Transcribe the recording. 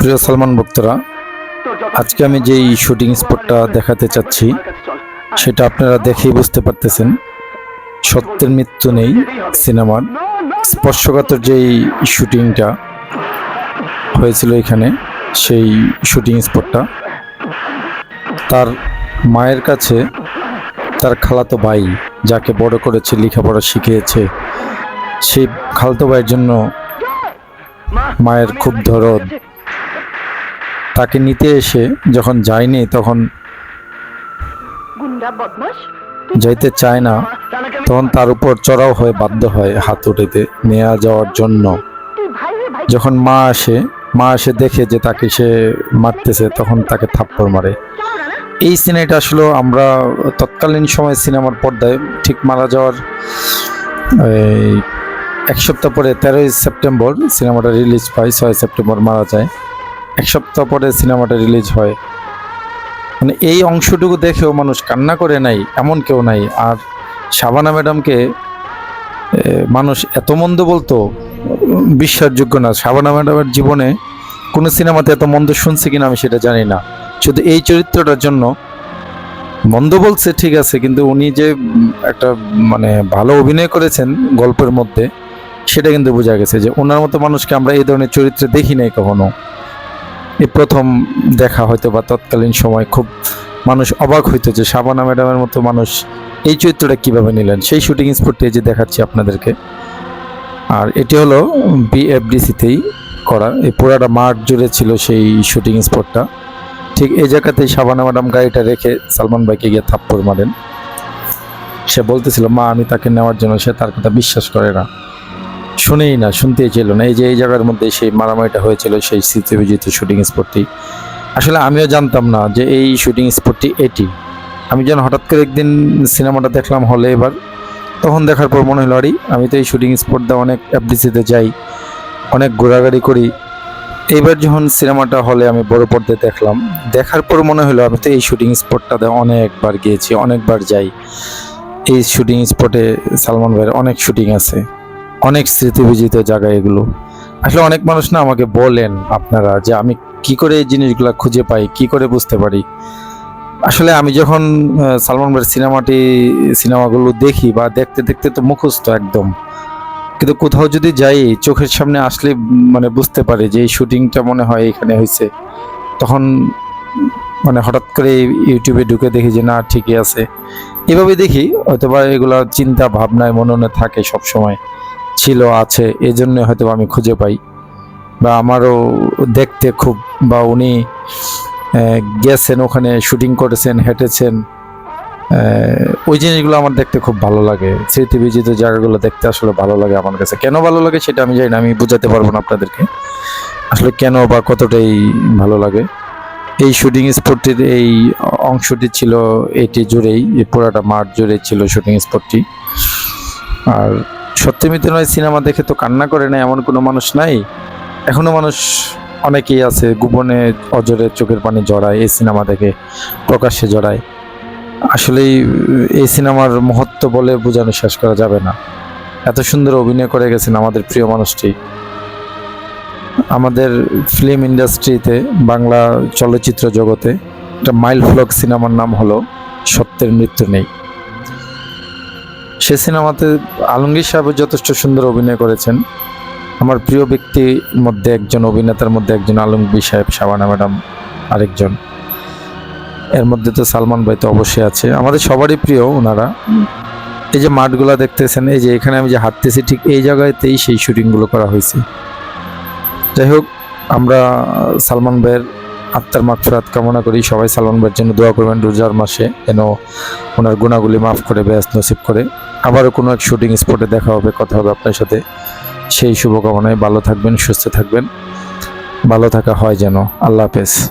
প্রিয় সালমান ভক্তরা, আজকে আমি যেই শুটিং স্পটটা দেখাতে চাচ্ছি, সেটা আপনারা দেখেই বুঝতে পারতেছেন। সত্যের মৃত্যু নেই সিনেমার। স্পর্শকাতর যেই শুটিংটা হয়েছিল এখানে, সেই শুটিং স্পটটা তার মায়ের কাছে তার খালাতো ভাই যাকে বড় করেছে, লেখাপড়া শিখিয়েছে, সেই খালতো ভাইয়ের জন্য মায়ের খুব দরদ তাকে নিতে এসে যখন যায়নি তখন যাইতে চায় না তখন তার উপর চড়াও হয়ে বাধ্য হয় হাত উঠেতে নেওয়া যাওয়ার জন্য। যখন মা আসে মা এসে দেখে যে তাকে সে মারতেছে তখন তাকে থাপ্পড় মারে। এই সিনেমাটা আসলে আমরা তৎকালীন সময় সিনেমার পর্দায় ঠিক মারা যাওয়ার এই, এক সপ্তাহ পরে তেরোই সেপ্টেম্বর সিনেমাটা রিলিজ পায় ছয় সেপ্টেম্বর মারা যায়। এক সপ্তাহ পরে সিনেমাটা রিলিজ হয়। মানে এই অংশটুকু দেখেও মানুষ কান্না করে নাই, এমন কেউ নাই। আর শাবানা ম্যাডামকে মানুষ এত মন্দ বলতো, বিশ্বাসযোগ্য না। শাবানা ম্যাডামের জীবনে কোনো সিনেমাতে এত মন্দ শুনছে কিনা আমি সেটা জানি না। শুধু এই চরিত্রটার জন্য মন্দ বলছে ঠিক আছে, কিন্তু উনি যে একটা মানে ভালো অভিনয় করেছেন গল্পের মধ্যে, সেটা কিন্তু বোঝা গেছে যে ওনার মতো মানুষকে আমরা এই ধরনের চরিত্রে দেখি নাই কখনো। এই প্রথম দেখা হয়তো বা তৎকালীন সময় খুব মানুষ অবাক হইতো যে শাবানা ম্যাডামের মতো মানুষ এই চরিত্রটা কীভাবে নিলেন? সেই শুটিং স্পটটি যে দেখাচ্ছি আপনাদেরকে। আর এটি হলো বিএফডিসিতেই করা। এই পুরাটা মাঠ জুড়ে ছিল সেই শুটিং স্পটটা ঠিক এই জায়গাতেই শাবানা ম্যাডাম গাড়িটা রেখে সালমান ভাইকে গিয়ে থাপ্পড় মারেন। সে বলতেছিল, মা, আমি তাকে নেওয়ার জন্য সে তার কথা বিশ্বাস করে না। শুনেই না, শুনতেই ছিল না। এই যে, এই জায়গার মধ্যে সেই মারামারিটা হয়েছিল, সেই স্মৃতিবিজিত শুটিং স্পটটি আসলে আমিও জানতাম না যে এই শুটিং স্পটটি এটি। আমি যেন হঠাৎ করে একদিন সিনেমাটা দেখলাম হলে এবার, তখন দেখার পর মনে হলো, আরে, আমি তো এই শুটিং স্পটটা অনেক এফডিসিতে যাই, অনেক ঘোরাঘুরি করি। এইবার যখন সিনেমাটা হলে আমি বড় পর্দায় দেখলাম, দেখার পর মনে হলো, আমি তো এই শুটিং স্পটটাতে অনেকবার গিয়েছি, অনেকবার যাই। এই শুটিং স্পটে সালমান ভাইয়ের অনেক শুটিং আছে। অনেক স্মৃতিবিজিত জায়গা এগুলো। আসলে অনেক মানুষ না আমাকে বলেন আপনারা যে আমি কি করে এই জিনিসগুলো খুঁজে পাই, কি করে বুঝতে পারি। আসলে আমি যখন সালমান ভাইয়ের সিনেমাটি, সিনেমাগুলো দেখি বা দেখতে দেখতে তো মুখস্থ একদম। কিন্তু কোথাও যদি যাই, চোখের সামনে আসলে মানে বুঝতে পারে যে এই শুটিংটা মনে হয় এখানে হয়েছে তখন মানে হঠাৎ করে ইউটিউবে ঢুকে দেখি যে না, ঠিকই আছে। এভাবে দেখি, হয়তোবা এগুলো চিন্তা ভাবনায় মননে থাকে সব সময় ছিল, আছে এই জন্য হয়তো আমি খুঁজে পাই। বা আমারও দেখতে খুব, বা উনি গেছেন ওখানে, শুটিং করেছেন, হেঁটেছেন ওই জিনিসগুলো আমার দেখতে খুব ভালো লাগে। স্মৃতিবিজিত জায়গাগুলো দেখতে আসলে ভালো লাগে আমার কাছে। কেন ভালো লাগে সেটা আমি জানি না, আমি বোঝাতে পারব না আপনাদেরকে। আসলে কেন বা কতটাই ভালো লাগে। এই শুটিং স্পটটির এই অংশটি ছিল এটি জুড়েই পুরাটা মাঠ জুড়ে ছিল শুটিং স্পটটি। আর সত্যি মিত্র নয়, সিনেমা দেখে তো কান্না করে না এমন কোনো মানুষ নাই। এখনও মানুষ অনেকেই আছে, গোপনে অজরে চোখের পানি জড়ায়, এই সিনেমা দেখে প্রকাশ্যে জড়ায়। আসলেই এই সিনেমার মহত্ব বলে বোঝানো শেষ করা যাবে না। এত সুন্দর অভিনয় করে গেছেন আমাদের প্রিয় মানুষটি। আমাদের ফিল্ম ইন্ডাস্ট্রিতে বাংলা চলচ্চিত্র জগতে, একটা মাইল ফ্লক সিনেমার নাম হলো সত্যের মৃত্যু নেই। সে সিনেমাতে আলমগীর সাহেব যথেষ্ট সুন্দর অভিনয় করেছেন। আমার প্রিয় ব্যক্তির মধ্যে একজন, অভিনেতার মধ্যে একজন আলমগীর সাহেব, শাবানা ম্যাডাম আরেকজন। এর মধ্যে তো সালমান ভাই তো অবশ্যই আছে। আমাদের সবারই প্রিয় ওনারা। এই যে মাঠগুলা দেখতেছেন, এই যে এখানে আমি যে হাঁটতেছি, ঠিক এই জায়গাতেই সেই শুটিংগুলো করা হয়েছে। যাই হোক, আমরা সালমান ভাইয়ের আত্মার মাগফিরাত কামনা করি। সবাই সালমান ভাইয়ের জন্য দোয়া করবেন রোজার মাসে। যেন ওনার গুণাগুলি মাফ করে, ব্যাস নসিব করে। আবারও কোনো এক শুটিং স্পটে দেখা হবে, কথা হবে আপনার সাথে। সেই শুভকামনায় ভালো থাকবেন, সুস্থ থাকবেন। ভালো থাকা হয় যেন। আল্লাহ হাফেজ।